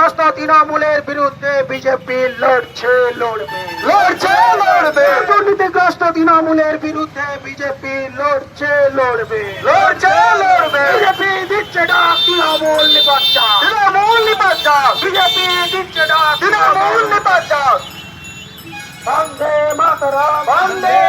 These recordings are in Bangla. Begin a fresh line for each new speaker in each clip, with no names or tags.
দুর্নীতিগ্রস্ত তৃণমূলের বিরুদ্ধে বিজেপি লড়ছে লড়বে। লড়ছে লড়বে। দুর্নীতিগ্রস্ত তৃণমূলের বিরুদ্ধে বিজেপি লড়ছে লড়বে। লড়ছে লড়বে। বিজেপি দিচ্ছে ডাক তৃণমূল নিপাচ্ছা তৃণমূল নিপাচ্ছা বিজেপি দিচ্ছে ডাক তৃণমূল নিপাচ্ছা বন্দে মাতরম। বন্দে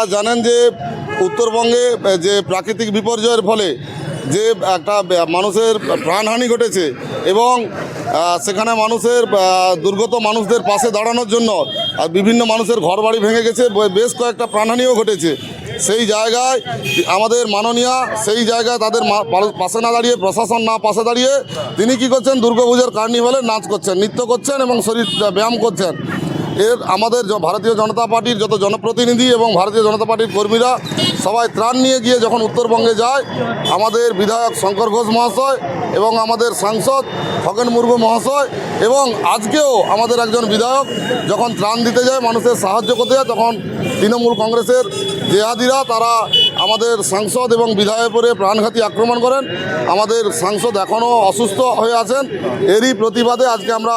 আপনারা জানেন যে উত্তরবঙ্গে, যে প্রাকৃতিক বিপর্যয়ের ফলে যে একটা মানুষের প্রাণহানি ঘটেছে এবং সেখানে মানুষের দুর্গত মানুষদের পাশে দাঁড়ানোর জন্য বিভিন্ন মানুষের ঘর বাড়ি ভেঙে গেছে বেশ কয়েকটা প্রাণহানিও ঘটেছে। সেই জায়গায় আমাদের মাননীয়া, সেই জায়গায় তাদের পাশে না দাঁড়িয়ে, প্রশাসন না পাশে দাঁড়িয়ে তিনি কি করছেন? দুর্গাপুজোর কার্নিভালে নাচ করছেন, নৃত্য করছেন এবং শরীর ব্যায়াম করছেন। এর আমাদের ভারতীয় জনতা পার্টির যত জনপ্রতিনিধি এবং ভারতীয় জনতা পার্টির কর্মীরা সবাই ত্রাণ নিয়ে গিয়ে যখন উত্তরবঙ্গে যায়, আমাদের বিধায়ক শঙ্কর ঘোষ মহাশয় এবং আমাদের সাংসদ খগেন মুর্মু মহাশয় এবং আজকেও আমাদের একজন বিধায়ক যখন ত্রাণ দিতে যায়, মানুষের সাহায্য করতে যায়, তখন তৃণমূল কংগ্রেসের জেহাদিরা তারা আমাদের সাংসদ এবং বিধায়কের প্রাণঘাতী আক্রমণ করেন। আমাদের সাংসদ এখনও অসুস্থ হয়ে আছেন। এরই প্রতিবাদে আজকে আমরা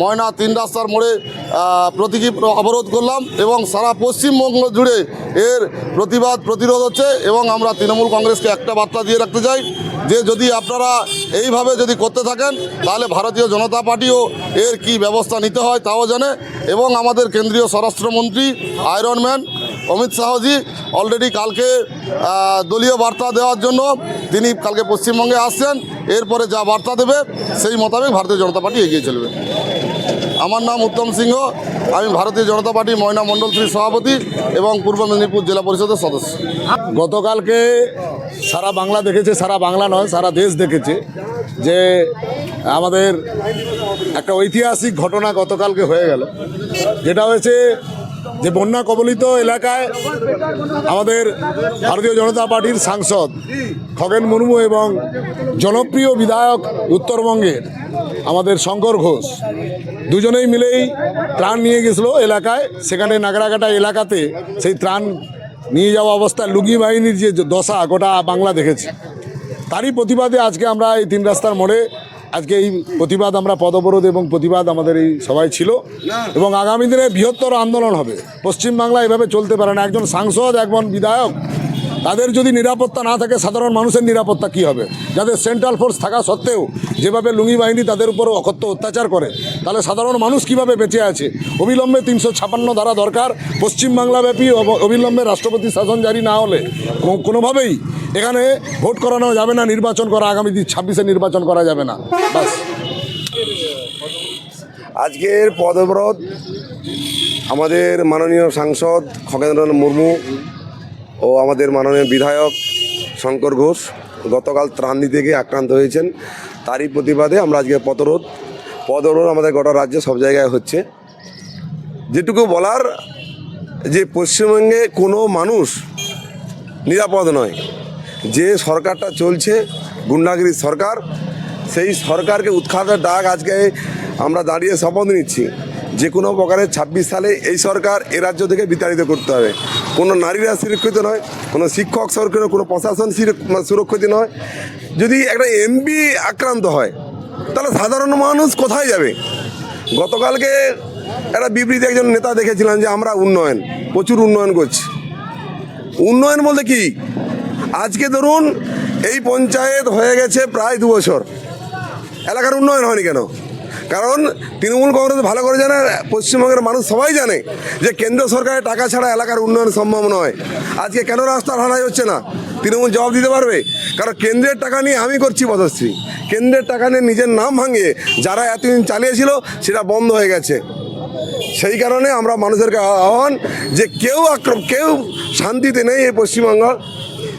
ময়না তিন রাস্তার মোড়ে প্রতীকী অবরোধ করলাম এবং সারা পশ্চিমবঙ্গ জুড়ে এর প্রতিবাদ, প্রতিরোধ হচ্ছে এবং আমরা তৃণমূল কংগ্রেসকে একটা বার্তা দিয়ে রাখতে চাই যে যদি আপনারা এইভাবে যদি করতে থাকেন, তাহলে ভারতীয় জনতা পার্টিও এর কি ব্যবস্থা নিতে হয় তাও জানে। এবং আমাদের কেন্দ্রীয় স্বরাষ্ট্রমন্ত্রী iron man Amit Shahji already কালকে দলীয় বার্তা দেওয়ার জন্য তিনি কালকে পশ্চিমবঙ্গে আসছেন। এরপরে যা বার্তা দেবে, সেই মোতাবেক ভারতীয় জনতা পার্টি এগিয়ে চলবে। আমার নাম উত্তম সিংহ, আমি ভারতীয় জনতা পার্টি ময়না মণ্ডল শ্রী সভাপতি এবং পূর্ব মেদিনীপুর জেলা পরিষদের সদস্য।
গতকালকে সারা বাংলা দেখেছে, সারা বাংলা নয়, সারা দেশ দেখেছে যে আমাদের একটা ঐতিহাসিক ঘটনা গতকালকে হয়ে গেল। যেটা হয়েছে যে বন্যা কবলিত এলাকায় আমাদের ভারতীয় জনতা পার্টির সাংসদ খগেন মুর্মু এবং জনপ্রিয় বিধায়ক উত্তরবঙ্গের আমাদের শঙ্কর ঘোষ দুজনেই মিলেই ত্রাণ নিয়ে গেছিল এলাকায়। সেখানে নাগরাকাটা এলাকাতে সেই ত্রাণ নিয়ে যাওয়া অবস্থায় লুগি বাহিনীর যে দশা, গোটা বাংলা দেখেছে। তারই প্রতিবাদে আজকে আমরা এই তিন রাস্তার মোড়ে আজকে এই প্রতিবাদ আমরা পদবরোধ এবং প্রতিবাদ আমাদের এই সবাই ছিল। এবং আগামী দিনে বৃহত্তর আন্দোলন হবে। পশ্চিমবাংলা এভাবে চলতে পারে না। একজন সাংসদ, একজন বিধায়ক তাদের যদি নিরাপত্তা না থাকে, সাধারণ মানুষের নিরাপত্তা কি হবে? যাদের সেন্ট্রাল ফোর্স থাকা সত্ত্বেও যেভাবে লুঙ্গি বাহিনী তাদের উপর অকথ্য অত্যাচার করে, তাহলে সাধারণ মানুষ কীভাবে বেঁচে আছে? অবিলম্বে তিনশো ছাপান্ন ধারা দরকার। পশ্চিমবাংলাব্যাপী অব- অবিলম্বে রাষ্ট্রপতি শাসন জারি না হলে কোনোভাবেই এখানে ভোট করানো যাবে না, নির্বাচন করা আগামী দিন ছাব্বিশে নির্বাচন করা যাবে না। বাস।
আজকের পদব্রত আমাদের মাননীয় সাংসদ খগেন্দ্রনাথ মুর্মু ও আমাদের মাননীয় বিধায়ক শঙ্কর ঘোষ গতকাল ত্রাণ দিতে গিয়ে আক্রান্ত হয়েছেন। তারই প্রতিবাদে আমরা আজকে পদরোধ পদরোধ আমাদের গোটা রাজ্যে সব জায়গায় হচ্ছে। যেটুকু বলার যে পশ্চিমবঙ্গে কোনো মানুষ নিরাপদ নয়। যে সরকারটা চলছে, গুন্ডাগিরি সরকার, সেই সরকারকে উৎখাতের ডাক আজকে আমরা দাঁড়িয়ে শপথ নিচ্ছি। যে কোনো প্রকারে ছাব্বিশ সালে এই সরকার এ রাজ্য থেকে বিতাড়িত করতে হবে। কোনো নারীরা সুরক্ষিত নয়, কোনো শিক্ষক সুরক্ষিত, কোনো প্রশাসন সুরক্ষিত নয়। যদি একটা এমপি আক্রান্ত হয়, তাহলে সাধারণ মানুষ কোথায় যাবে? গতকালকে একটা বিবৃতি একজন নেতা দেখেছিলাম যে আমরা উন্নয়ন, প্রচুর উন্নয়ন করছি। উন্নয়ন বলতে কি? আজকে ধরুন এই পঞ্চায়েত হয়ে গেছে প্রায় দু বছর। এলাকার উন্নয়ন হয়নি কেন? কারণ তৃণমূল কংগ্রেস ভালো করে জানে, পশ্চিমবঙ্গের মানুষ সবাই জানে যে কেন্দ্র সরকারের টাকা ছাড়া এলাকার উন্নয়ন সম্ভব নয়। আজকে কেন রাস্তা ঢালাই হচ্ছে না? তৃণমূল জবাব দিতে পারবে? কারণ কেন্দ্রের টাকা নিয়ে আমি করছি পদশ্রী কেন্দ্রের টাকা নিয়ে নিজের নাম ভাঙিয়ে যারা এতদিন চালিয়েছিল, সেটা বন্ধ হয়ে গেছে। সেই কারণে আমরা মানুষেরকে আহ্বান যে কেউ আক্রম, কেউ শান্তিতে নেই এই পশ্চিমবঙ্গ।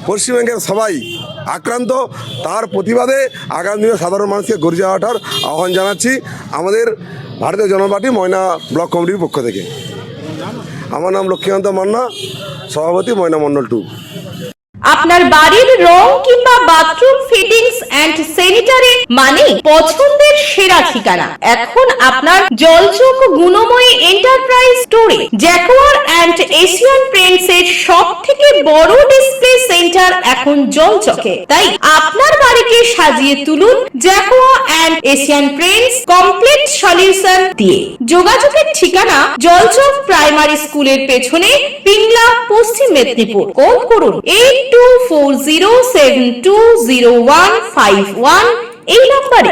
পশ্চিমবঙ্গের সবাই আক্রান্ত। তার প্রতিবাদে আগামী দিনে সাধারণ মানুষকে গর্জে ওঠার আহ্বান জানাচ্ছি আমাদের ভারতীয় জনপার্টি পার্টি ময়না ব্লক কমিটির পক্ষ থেকে। আমার নাম লক্ষ্মীকান্ত মান্না, সভাপতি ময়না মন্ডল টু।
আপনার বাড়ির রং কিংবা বাথরুম ফিটিংস এন্ড স্যানিটারি মানে পছন্দের সেরা ঠিকানা। এখন আপনার জলচোখ গুণময়ী এন্টারপ্রাইজ স্টোরে জ্যাকোয়ার এন্ড এশিয়ান পেন্টস এর সব থেকে বড় ডিসপ্লে সেন্টার এখন জলচকে। তাই আপনার বাড়িকে সাজিয়ে তুলুন Jaquar and Asian Paints complete solution দিয়ে। যোগাযোগের ঠিকানা জলচক প্রাইমারি স্কুলের পেছনে পিংলা, পশ্চিম মেদিনীপুর। কল করুন eight two four zero seven two zero one five one এই নম্বরে।